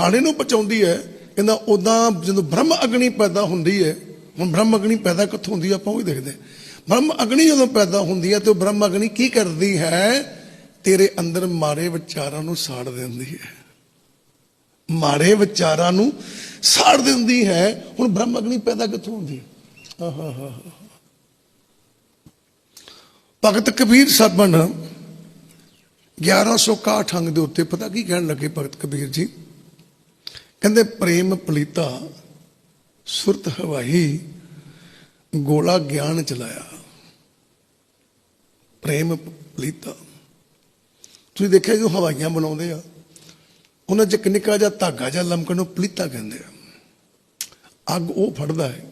ਖਾਣੇ ਨੂੰ ਪਚਾਉਂਦੀ ਹੈ, ਕਹਿੰਦਾ ਉਦਾਂ ਜਦੋਂ ਬ੍ਰਹਮ ਅਗਨੀ ਪੈਦਾ ਹੁੰਦੀ ਹੈ, ਹੁਣ ਬ੍ਰਹਮ ਅਗਨੀ ਪੈਦਾ ਕਿੱਥੋਂ ਹੁੰਦੀ ਆਪਾਂ ਉਹ ਵੀ ਦੇਖਦੇ ਬ੍ਰਹਮ ਅਗਨੀ ਜਦੋਂ ਪੈਦਾ ਹੁੰਦੀ ਹੈ ਤੇ ਉਹ ਬ੍ਰਹਮ ਅਗਨੀ ਕੀ ਕਰਦੀ ਹੈ? ਤੇਰੇ ਅੰਦਰ ਮਾੜੇ ਵਿਚਾਰਾਂ ਨੂੰ ਸਾੜ ਦਿੰਦੀ ਹੈ। ਮਾੜੇ ਵਿਚਾਰਾਂ ਨੂੰ ਸਾੜ ਦਿੰਦੀ ਹੈ। ਹੁਣ ਬ੍ਰਹਮ ਅਗਨੀ ਪੈਦਾ ਕਿੱਥੋਂ ਹੁੰਦੀ ਹੈ? ਭਗਤ ਕਬੀਰ ਸਾਹਿਬਨ 1161 ਅੰਗ ਦੇ ਉੱਤੇ, ਪਤਾ ਕੀ ਕਹਿਣ ਲੱਗੇ ਭਗਤ ਕਬੀਰ ਜੀ? ਕਹਿੰਦੇ ਪ੍ਰੇਮ ਪਲੀਤਾ ਸੁਰਤ ਹਵਾਈ ਗੋਲਾ ਗਿਆਨ ਚਲਾਇਆ। ਪ੍ਰੇਮ ਪਲੀਤਾ। ਤੁਸੀਂ ਦੇਖਿਆ ਜੋ ਹਵਾਈਆਂ ਬਣਾਉਂਦੇ ਆ, ਉਹਨਾਂ 'ਚ ਨਿੱਕਾ ਜਿਹਾ ਧਾਗਾ ਜਿਹਾ ਲਮਕਣ ਨੂੰ ਪਲੀਤਾ ਕਹਿੰਦੇ ਆ। ਅੱਗ ਉਹ ਫੜਦਾ ਹੈ,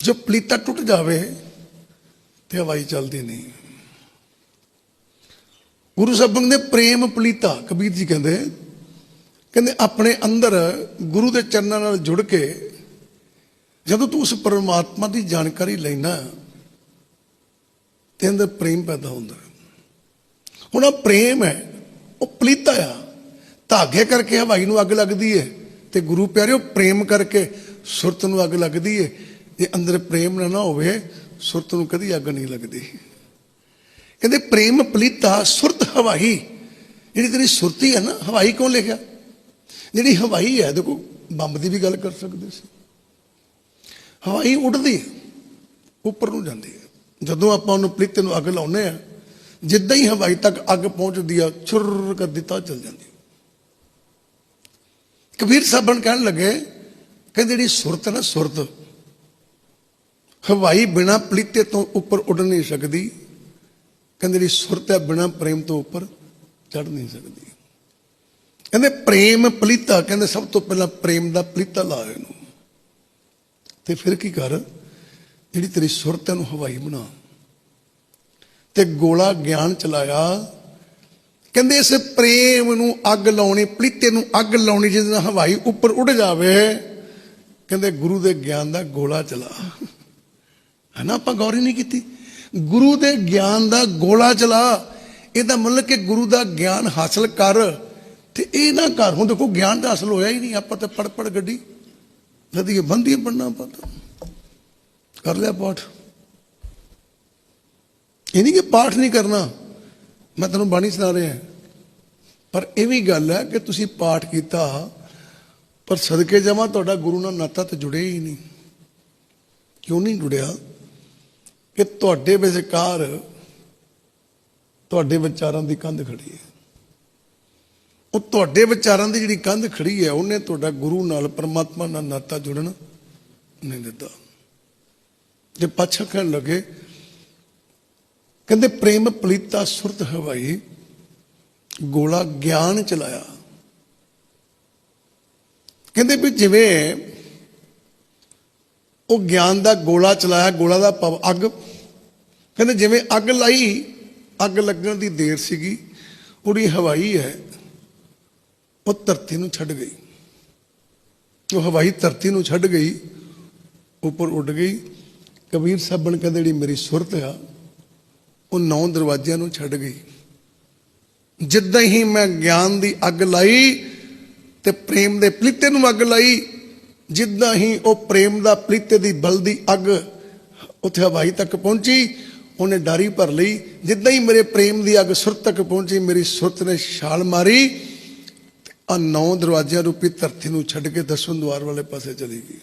ਜੋ ਪਲੀਤਾ ਟੁੱਟ ਜਾਵੇ ਤੇ ਹਵਾਈ ਚੱਲਦੀ ਨਹੀਂ। ਗੁਰੂ ਸਾਹਿਬ ਨੇ ਪ੍ਰੇਮ ਪਲੀਤਾ, ਕਬੀਰ ਜੀ ਕਹਿੰਦੇ ਕਹਿੰਦੇ ਆਪਣੇ ਅੰਦਰ ਗੁਰੂ ਦੇ ਚਰਨਾਂ ਨਾਲ ਜੁੜ ਕੇ ਜਦੋਂ ਤੂੰ ਉਸ ਪਰਮਾਤਮਾ ਦੀ ਜਾਣਕਾਰੀ ਲੈਣਾ ਤੇ ਅੰਦਰ ਪ੍ਰੇਮ ਪੈਦਾ ਹੁੰਦਾ ਹੁਣ ਆ ਪ੍ਰੇਮ ਹੈ, ਉਹ ਪਲੀਤਾ ਆ। ਧਾਗੇ ਕਰਕੇ ਹਵਾਈ ਨੂੰ ਅੱਗ ਲੱਗਦੀ ਹੈ ਤੇ ਗੁਰੂ ਪਿਆਰਿਓ, ਪ੍ਰੇਮ ਕਰਕੇ ਸੁਰਤ ਨੂੰ ਅੱਗ ਲੱਗਦੀ ਹੈ ਜੇ ਅੰਦਰ ਪ੍ਰੇਮ ਨਾ ਨਾ ਹੋਵੇ, ਸੁਰਤ ਨੂੰ ਕਦੀ ਅੱਗ ਨਹੀਂ ਲੱਗਦੀ। ਕਹਿੰਦੇ ਪ੍ਰੇਮ ਪਲੀਤਾ, ਸੁਰਤ ਹਵਾਈ। ਜਿਹੜੀ ਤੇਰੀ ਸੁਰਤੀ ਹੈ ਨਾ, ਹਵਾਈ ਕਿਉਂ ਲਿਖਿਆ? ਜਿਹੜੀ ਹਵਾਈ ਹੈ, ਦੇਖੋ, ਬੰਬ ਦੀ ਵੀ ਗੱਲ ਕਰ ਸਕਦੇ ਸੀ। ਹਵਾਈ ਉੱਡਦੀ ਹੈ, ਉੱਪਰ ਨੂੰ ਜਾਂਦੀ ਹੈ। ਜਦੋਂ ਆਪਾਂ ਉਹਨੂੰ ਪਲੀਤੇ ਨੂੰ ਅੱਗ ਲਾਉਨੇ ਆ ਜਿੱਦਾਂ ਹੀ ਹਵਾਈ ਤੱਕ ਅੱਗ ਪਹੁੰਚਦੀ ਆ ਛੁਰ ਕਰ ਦਿੱਤਾ ਚੱਲ ਜਾਂਦੀ ਕਬੀਰ ਸਾਹਿਬਨ ਕਹਿਣ ਲੱਗੇ ਕਹਿੰਦੇ ਜਿਹੜੀ ਸੁਰਤ ਹੈ ਨਾ, ਸੁਰਤ, ਹਵਾਈ ਬਿਨਾ ਪਲੀਤੇ ਤੋਂ ਉੱਪਰ ਉੱਡ ਨਹੀਂ ਸਕਦੀ, ਕਹਿੰਦੇ ਜਿਹੜੀ ਸੁਰਤ ਹੈ ਬਿਨਾ ਪ੍ਰੇਮ ਤੋਂ ਉੱਪਰ ਚੜ ਨਹੀਂ ਸਕਦੀ। ਕਹਿੰਦੇ ਪ੍ਰੇਮ ਪਲੀਤਾ, ਕਹਿੰਦੇ ਸਭ ਤੋਂ ਪਹਿਲਾਂ ਪ੍ਰੇਮ ਦਾ ਪਲੀਤਾ ਲਾ ਇਹਨੂੰ। ਤੇ ਫਿਰ ਕੀ ਕਰ? ਜਿਹੜੀ ਤੇਰੀ ਸੁਰਤ ਹੈ ਨੂੰ ਹਵਾਈ ਬਣਾ। ਤੇ ਗੋਲਾ ਗਿਆਨ ਚਲਾਇਆ। ਕਹਿੰਦੇ ਇਸ ਪ੍ਰੇਮ ਨੂੰ ਅੱਗ ਲਾਉਣੀ, ਪਲੀਤੇ ਨੂੰ ਅੱਗ ਲਾਉਣੀ ਜਿਹਦੇ ਨਾਲ ਹਵਾਈ ਉੱਪਰ ਉੱਡ ਜਾਵੇ। ਕਹਿੰਦੇ ਗੁਰੂ ਦੇ ਗਿਆਨ ਦਾ ਗੋਲਾ ਚਲਾ। ਹਨਾ, ਆਪਾਂ ਗੌਰ ਹੀ ਨਹੀਂ ਕੀਤੀ। ਗੁਰੂ ਦੇ ਗਿਆਨ ਦਾ ਗੋਲਾ ਚਲਾ। ਇਹਦਾ ਮਤਲਬ ਕਿ ਗੁਰੂ ਦਾ ਗਿਆਨ ਹਾਸਲ ਕਰ। ਤੇ ਇਹ ਨਾ ਘਰ ਹੁਣ ਦੇਖੋ, ਗਿਆਨ ਤਾਂ ਹਾਸਲ ਹੋਇਆ ਹੀ ਨਹੀਂ। ਆਪਾਂ ਤਾਂ ਪੜ ਪੜ ਗੱਡੀ ਲਦੀ ਬੰਦੀ ਪੜਨਾ ਪਤਾ ਕਰ ਲਿਆ ਪਾਠ। ਇਹ ਨਹੀਂ ਕਿ ਪਾਠ ਨਹੀਂ ਕਰਨਾ। ਮੈਂ ਤੁਹਾਨੂੰ ਬਾਣੀ ਸੁਣਾ ਰਿਹਾ। ਪਰ ਇਹ ਵੀ ਗੱਲ ਹੈ ਕਿ ਤੁਸੀਂ ਪਾਠ ਕੀਤਾ, ਪਰ ਸਦਕੇ ਜਮਾ ਤੁਹਾਡਾ ਗੁਰੂ ਨਾਲ ਨਾਤਾ ਤੇ ਜੁੜਿਆ ਹੀ ਨਹੀਂ। ਕਿਉਂ ਨਹੀਂ ਜੁੜਿਆ? ਕਿ ਤੁਹਾਡੇ ਵਿਚਕਾਰ ਤੁਹਾਡੇ ਵਿਚਾਰਾਂ ਦੀ ਕੰਧ ਖੜੀ ਹੈ। ਉਹ ਤੁਹਾਡੇ ਵਿਚਾਰਾਂ ਦੀ ਜਿਹੜੀ ਕੰਧ ਖੜੀ ਹੈ, ਉਹਨੇ ਤੁਹਾਡਾ ਗੁਰੂ ਨਾਲ ਪਰਮਾਤਮਾ ਨਾਲ ਨਾਤਾ ਜੁੜਨ ਨਹੀਂ ਦਿੱਤਾ। ਜੇ ਪਾਛਾ ਕਹਿਣ ਲੱਗੇ, ਕਹਿੰਦੇ ਪ੍ਰੇਮ ਪਲੀਤਾ ਸੁਰਤ ਹਵਾਈ, ਗੋਲਾ ਗਿਆਨ ਚਲਾਇਆ। ਕਹਿੰਦੇ ਵੀ ਜਿਵੇਂ ਉਹ ਗਿਆਨ ਦਾ ਗੋਲਾ ਚਲਾਇਆ, ਗੋਲਾ ਦਾ ਪਵ ਅੱਗ। ਕਹਿੰਦੇ ਜਿਵੇਂ ਅੱਗ ਲਾਈ, ਅੱਗ ਲੱਗਣ ਦੀ ਦੇਰ ਸੀਗੀ, ਉਹਦੀ ਹਵਾਈ ਹੈ। ਉਹ ਧਰਤੀ ਨੂੰ ਛੱਡ ਗਈ। ਉਹ ਹਵਾਈ ਧਰਤੀ ਨੂੰ ਛੱਡ ਗਈ, ਉੱਪਰ ਉੱਡ ਗਈ। ਕਬੀਰ ਸਾਹਿਬਨ ਕਹਿੰਦੇ ਜਿਹੜੀ ਮੇਰੀ ਸੁਰਤ ਆ, ਉਹ ਨੌ ਦਰਵਾਜ਼ਿਆਂ ਨੂੰ ਛੱਡ ਗਈ। ਜਿੱਦਾਂ ਹੀ ਮੈਂ ਗਿਆਨ ਦੀ ਅੱਗ ਲਾਈ ਤੇ ਪ੍ਰੇਮ ਦੇ ਪਲੀਤੇ ਨੂੰ ਅੱਗ ਲਾਈ, ਜਿੱਦਾਂ ਹੀ ਉਹ ਪ੍ਰੇਮ ਦਾ ਪਲੀਤੇ ਦੀ ਬਲਦੀ ਅੱਗ ਉੱਥੇ ਹਵਾਈ ਤੱਕ ਪਹੁੰਚੀ, ਉਹਨੇ ਡਾਰੀ ਭਰ ਲਈ। ਜਿੱਦਾਂ ਹੀ ਮੇਰੇ ਪ੍ਰੇਮ ਦੀ ਅੱਗ ਸੁਰਤ ਤੱਕ ਪਹੁੰਚੀ, ਮੇਰੀ ਸੁਰਤ ਨੇ ਛਾਲ ਮਾਰੀ। ਆ ਨੌ ਦਰਵਾਜ਼ਿਆਂ ਰੂਪੀ ਧਰਤੀ ਨੂੰ ਛੱਡ ਕੇ ਦਸਵੇਂ ਦੁਆਰ ਵਾਲੇ ਪਾਸੇ ਚਲੀ ਗਈ।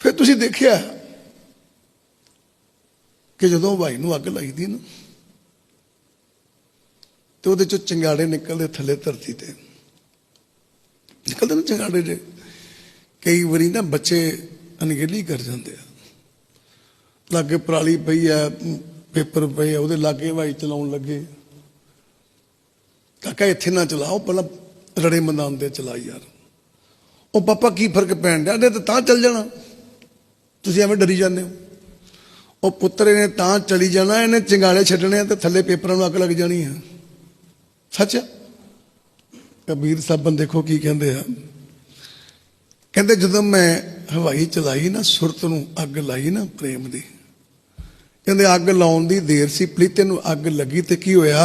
ਫਿਰ ਤੁਸੀਂ ਦੇਖਿਆ ਕਿ ਜਦੋਂ ਭਾਈ ਨੂੰ ਅੱਗ ਲੱਗਦੀ ਨਾ, ਤੇ ਉਹਦੇ ਚੋਂ ਚੰਗਾੜੇ ਨਿਕਲਦੇ ਥੱਲੇ ਧਰਤੀ ਤੇ। ਨਿਕਲਦੇ ਨਾ ਚੰਗਾੜੇ ਜੇ, ਕਈ ਵਾਰੀ ਨਾ ਬੱਚੇ ਅਣਗਹਿਲੀ ਕਰ ਜਾਂਦੇ ਆ। ਲਾਗੇ ਪਰਾਲੀ ਪਈ ਆ, ਪੇਪਰ ਪਏ ਆ, ਉਹਦੇ ਲਾਗੇ ਭਾਈ ਚਲਾਉਣ ਲੱਗੇ। ਕਾਕਾ, ਇੱਥੇ ਨਾ ਚਲਾਓ, ਪਹਿਲਾਂ ਰੜੇ ਮੈਦਾਨ ਤੇ ਚਲਾ ਯਾਰ। ਉਹ ਪਾਪਾ ਕੀ ਫ਼ਰਕ ਪੈਣ ਡਿਆ? ਇਹਨੇ ਤਾਂ ਚੱਲ ਜਾਣਾ। ਤੁਸੀਂ ਐਵੇਂ ਡਰੀ ਜਾਂਦੇ ਹੋ। ਉਹ ਪੁੱਤਰ ਨੇ ਤਾਂ ਚਲੀ ਜਾਣਾ, ਇਹਨੇ ਚਿੰਗਾਲੇ ਛੱਡਣੇ ਤੇ ਥੱਲੇ ਪੇਪਰਾਂ ਨੂੰ ਅੱਗ ਲੱਗ ਜਾਣੀ ਆ। ਸੱਚ ਕਬੀਰ ਸਾਹਿਬਨ ਦੇਖੋ ਕੀ ਕਹਿੰਦੇ ਆ। ਕਹਿੰਦੇ, ਜਦੋਂ ਮੈਂ ਹਵਾਈ ਚਲਾਈ ਨਾ, ਸੁਰਤ ਨੂੰ ਅੱਗ ਲਾਈ ਨਾ ਪ੍ਰੇਮ ਦੀ, ਕਹਿੰਦੇ ਅੱਗ ਲਾਉਣ ਦੀ ਦੇਰ ਸੀ, ਪਲੀਤੇ ਨੂੰ ਅੱਗ ਲੱਗੀ ਤੇ ਕੀ ਹੋਇਆ?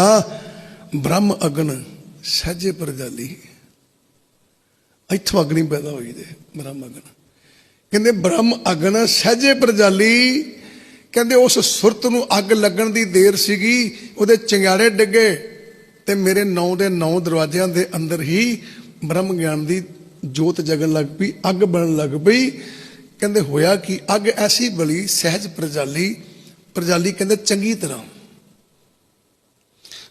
ਬ੍ਰਹਮ ਅਗਨ ਸਹਜੇ ਪ੍ਰਜਾਲੀ। ਇੱਥੋਂ ਅਗਨੀ ਪੈਦਾ ਹੋਈ ਦੇ, ਬ੍ਰਹਮ ਅਗਨ। ਕਹਿੰਦੇ ਬ੍ਰਹਮ ਅਗਨ ਸਹਜੇ ਪ੍ਰਜਾਲੀ। ਕਹਿੰਦੇ ਉਸ ਸੁਰਤ ਨੂੰ ਅੱਗ ਲੱਗਣ ਦੀ ਦੇਰ ਸੀਗੀ, ਉਹਦੇ ਚਿੰਗਾੜੇ ਡਿੱਗੇ ਤੇ ਮੇਰੇ ਨੌ ਦੇ ਨੌ ਦਰਵਾਜ਼ਿਆਂ ਦੇ ਅੰਦਰ ਹੀ ਬ੍ਰਹਮ ਗਿਆਨ ਦੀ ਜੋਤ ਜਗਣ ਲੱਗ ਪਈ, ਅੱਗ ਬਣਨ ਲੱਗ ਪਈ। ਕਹਿੰਦੇ ਹੋਇਆ ਕਿ ਅੱਗ ਐਸੀ ਬਲੀ ਸਹਿਜ ਪ੍ਰਜਾਲੀ ਪ੍ਰਜਾਲੀ ਕਹਿੰਦੇ ਚੰਗੀ ਤਰ੍ਹਾਂ।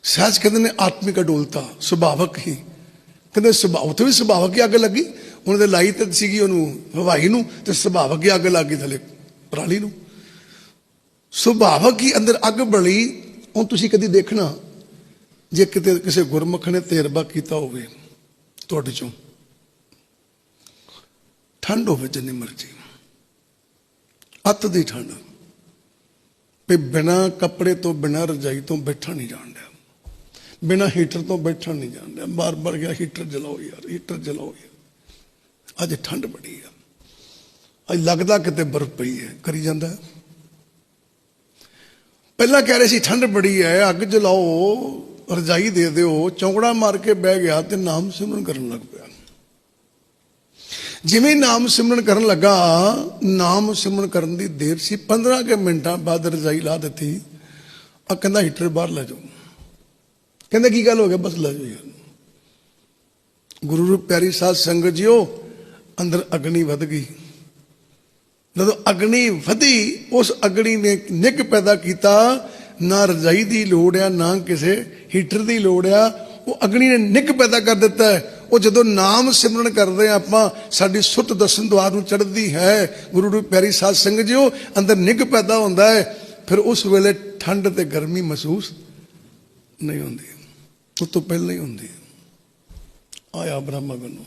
ਸਹਿਜ ਕਹਿੰਦੇ ਨੇ ਆਤਮਿਕ ਅਡੋਲਤਾ, ਸੁਭਾਵਕ ਹੀ। ਕਹਿੰਦੇ ਸੁਭਾਅ ਉੱਥੇ ਵੀ ਸੁਭਾਵਕ ਹੀ ਅੱਗ ਲੱਗੀ। ਉਹਨਾਂ ਦੇ ਲਾਈ ਤੇ ਸੀਗੀ ਉਹਨੂੰ, ਹਵਾਈ ਨੂੰ, ਤੇ ਸੁਭਾਵਕ ਹੀ ਅੱਗ ਲੱਗ ਗਈ ਥਲੇ, ਪਰਾਲੀ ਨੂੰ। ਸੁਭਾਵਕ ਹੀ ਅੰਦਰ ਅੱਗ ਬਲੀ, ਹੁਣ ਤੁਸੀਂ ਕਦੀ ਦੇਖਣਾ, ਜੇ ਕਿਤੇ ਕਿਸੇ ਗੁਰਮੁਖ ਨੇ ਤਜਰਬਾ ਕੀਤਾ ਹੋਵੇ, ਤੁਹਾਡੇ ਚੋਂ। ਠੰਡ ਹੋਵੇ ਜਿੰਨੀ ਮਰਜ਼ੀ। ਅੱਤ ਦੀ ਠੰਡ। ਵੀ ਬਿਨਾ ਕੱਪੜੇ ਤੋਂ, ਬਿਨਾ ਰਜਾਈ ਤੋਂ ਬੈਠਾ ਨਹੀਂ ਜਾਣ ਡਿਆ। ਬਿਨਾ ਹੀਟਰ ਤੋਂ ਬੈਠਣ ਨਹੀਂ ਜਾਣ ਬਾਰ ਬਾਰ ਗਿਆ ਹੀਟਰ ਜਲਾਓ ਯਾਰ, ਹੀਟਰ ਜਲਾਓ ਯਾਰ। ਅੱਜ ਠੰਡ ਬੜੀ ਆ। ਅੱਜ ਲੱਗਦਾ ਕਿਤੇ ਬਰਫ਼ ਪਈ ਹੈ। ਕਰੀ ਜਾਂਦਾ ਪਹਿਲਾਂ ਕਹਿ ਰਹੇ ਸੀ, ਠੰਡ ਬੜੀ ਹੈ, ਅੱਗ ਜਲਾਓ, ਰਜਾਈ ਦੇ ਦਿਓ। ਚੌਂਕੜਾ ਮਾਰ ਕੇ ਬਹਿ ਗਿਆ ਤੇ ਨਾਮ ਸਿਮਰਨ ਕਰਨ ਲੱਗ ਪਿਆ। ਜਿਵੇਂ ਨਾਮ ਸਿਮਰਨ ਕਰਨ ਲੱਗਾ, ਨਾਮ ਸਿਮਰਨ ਕਰਨ ਦੀ ਦੇਰ ਸੀ। 15 ਕੇ ਮਿੰਟਾਂ ਬਾਅਦ ਰਜਾਈ ਲਾ ਦਿੱਤੀ। ਆ ਕਹਿੰਦਾ, ਹੀਟਰ ਬਾਹਰ ਲੈ ਜਾਓ। ਕਹਿੰਦਾ ਕੀ ਗੱਲ ਹੋ ਗਿਆ? ਬਸ ਲੈ ਜਾਓ ਗੁਰੂ ਰੂਪ ਪਿਆਰੀ ਸਾਧ ਸੰਗਤ ਜੀਓ, ਅੰਦਰ ਅਗਨੀ ਵੱਧ ਗਈ। ਜਦੋਂ ਅਗਨੀ ਵਧੀ, ਉਸ ਅਗਨੀ ਨੇ ਨਿੱਘ ਪੈਦਾ ਕੀਤਾ, ਨਾ ਰਜਾਈ ਦੀ ਲੋੜ ਆ, ਨਾ ਕਿਸੇ ਹੀਟਰ ਦੀ ਲੋੜ ਆ। ਉਹ ਅਗਨੀ ਨੇ ਨਿੱਘ ਪੈਦਾ ਕਰ ਦਿੱਤਾ ਹੈ। ਉਹ ਜਦੋਂ ਨਾਮ ਸਿਮਰਨ ਕਰਦੇ ਆ ਆਪਾਂ, ਸਾਡੀ ਸੁੱਤ ਦਸਨ ਦੁਆਰ ਨੂੰ ਚੜ੍ਹਦੀ ਹੈ। ਗੁਰੂ ਰੂਪ ਪਿਆਰੀ ਸਾਧ ਸੰਗਤ ਜੀਓ, ਅੰਦਰ ਨਿੱਘ ਪੈਦਾ ਹੁੰਦਾ ਹੈ। ਫਿਰ ਉਸ ਵੇਲੇ ਠੰਡ ਤੇ ਗਰਮੀ ਮਹਿਸੂਸ ਨਹੀਂ ਹੁੰਦੀ। ਉਹ ਤੋਂ ਪਹਿਲਾਂ ਹੀ ਹੁੰਦੀ ਆਇਆ ਬ੍ਰਹਮ ਨੂੰ